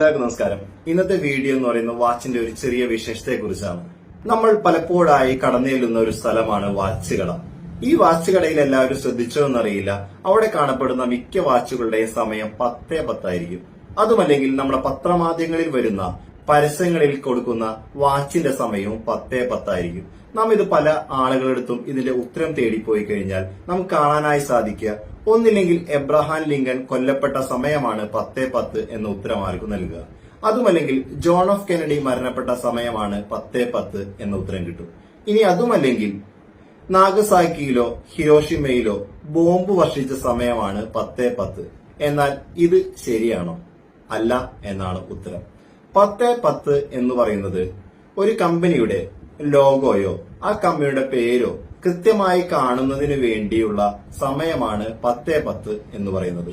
എല്ലാവർക്കും നമസ്കാരം. ഇന്നത്തെ വീഡിയോ എന്ന് പറയുന്നത് വാച്ചിന്റെ ഒരു ചെറിയ വിശേഷത്തെ കുറിച്ചാണ് നമ്മൾ പലപ്പോഴായി കടന്നേലുന്ന ഒരു സ്ഥലമാണ് വാച്ച് കട ഈ വാച്ച് കടയിൽ എല്ലാവരും ശ്രദ്ധിച്ചോ എന്നറിയില്ല. അവിടെ കാണപ്പെടുന്ന മിക്ക വാച്ചുകളുടെയും സമയം പത്തേ പത്തായിരിക്കും. അതുമല്ലെങ്കിൽ നമ്മുടെ പത്രമാധ്യമങ്ങളിൽ വരുന്ന പരസ്യങ്ങളിൽ കൊടുക്കുന്ന വാച്ചിന്റെ സമയവും പത്തേ പത്തായിരിക്കും. നാം ഇത് പല ആളുകളെടുത്തും ഇതിന്റെ ഉത്തരം തേടി പോയി കഴിഞ്ഞാൽ നമുക്ക് കാണാനായി സാധിക്കുക ഒന്നില്ലെങ്കിൽ എബ്രഹാം ലിങ്കൻ കൊല്ലപ്പെട്ട സമയമാണ് പത്തേ പത്ത് എന്ന ഉത്തരമാർക്ക് നൽകുക. അതുമല്ലെങ്കിൽ ജോൺ ഓഫ് കെനഡി മരണപ്പെട്ട സമയമാണ് പത്തേ പത്ത് എന്ന ഉത്തരം കിട്ടും. ഇനി അതുമല്ലെങ്കിൽ നാഗസാക്കിയിലോ ഹിരോഷിമയിലോ ബോംബ് വർഷിച്ച സമയമാണ് പത്തേ പത്ത്. എന്നാൽ ഇത് ശരിയാണോ? അല്ല എന്നാണ് ഉത്തരം. പത്ത് പത്ത് എന്ന് പറയുന്നത് ഒരു കമ്പനിയുടെ ലോഗോയോ ആ കമ്പനിയുടെ പേരോ കൃത്യമായി കാണുന്നതിന് വേണ്ടിയുള്ള സമയമാണ് പത്തേ പത്ത് എന്ന് പറയുന്നത്.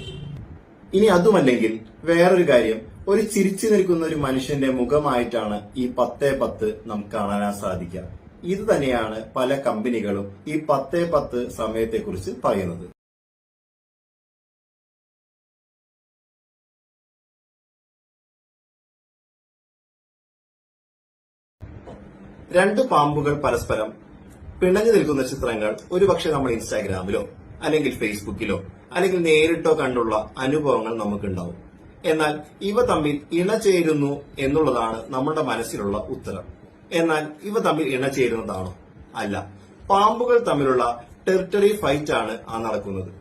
ഇനി അതുമല്ലെങ്കിൽ വേറൊരു കാര്യം ഒരു ചിരിച്ചു നിൽക്കുന്ന ഒരു മനുഷ്യന്റെ മുഖമായിട്ടാണ് ഈ പത്തേ പത്ത് നമുക്ക് കാണാൻ സാധിക്കുക. ഇത് തന്നെയാണ് പല കമ്പനികളും ഈ പത്തേ പത്ത് സമയത്തെക്കുറിച്ച് പറയുന്നത്. രണ്ട് പാമ്പുകൾ പരസ്പരം പിണഞ്ഞു നിൽക്കുന്ന ചിത്രങ്ങൾ ഒരുപക്ഷെ നമ്മൾ ഇൻസ്റ്റാഗ്രാമിലോ അല്ലെങ്കിൽ ഫേസ്ബുക്കിലോ അല്ലെങ്കിൽ നേരിട്ടോ കണ്ടുള്ള അനുഭവങ്ങൾ നമുക്കുണ്ടാവും. എന്നാൽ ഇവ തമ്മിൽ ഇണചേരുന്നു എന്നുള്ളതാണ് നമ്മുടെ മനസ്സിലുള്ള ഉത്തരം. എന്നാൽ ഇവ തമ്മിൽ ഇണചേരുന്നതാണോ? അല്ല. പാമ്പുകൾ തമ്മിലുള്ള ടെറിട്ടറി ഫൈറ്റ് ആണ് ആ നടക്കുന്നത്.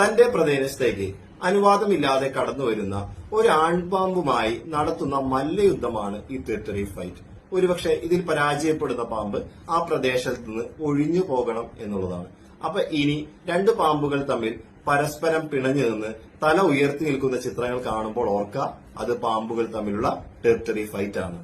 തന്റെ പ്രദേശത്തേക്ക് അനുവാദമില്ലാതെ കടന്നുവരുന്ന ഒരു ആൺപാമ്പുമായി നടത്തുന്ന മല്ലയുദ്ധമാണ് ഈ ടെറിട്ടറി ഫൈറ്റ്. ഒരുപക്ഷെ ഇതിൽ പരാജയപ്പെടുന്ന പാമ്പ് ആ പ്രദേശത്ത് നിന്ന് ഒഴിഞ്ഞു പോകണം എന്നുള്ളതാണ്. അപ്പൊ ഇനി രണ്ട് പാമ്പുകൾ തമ്മിൽ പരസ്പരം പിണഞ്ഞു നിന്ന് തല ഉയർത്തി നിൽക്കുന്ന ചിത്രങ്ങൾ കാണുമ്പോൾ ഓർക്കുക അത് പാമ്പുകൾ തമ്മിലുള്ള ടെറിട്ടറി ഫൈറ്റ് ആണ്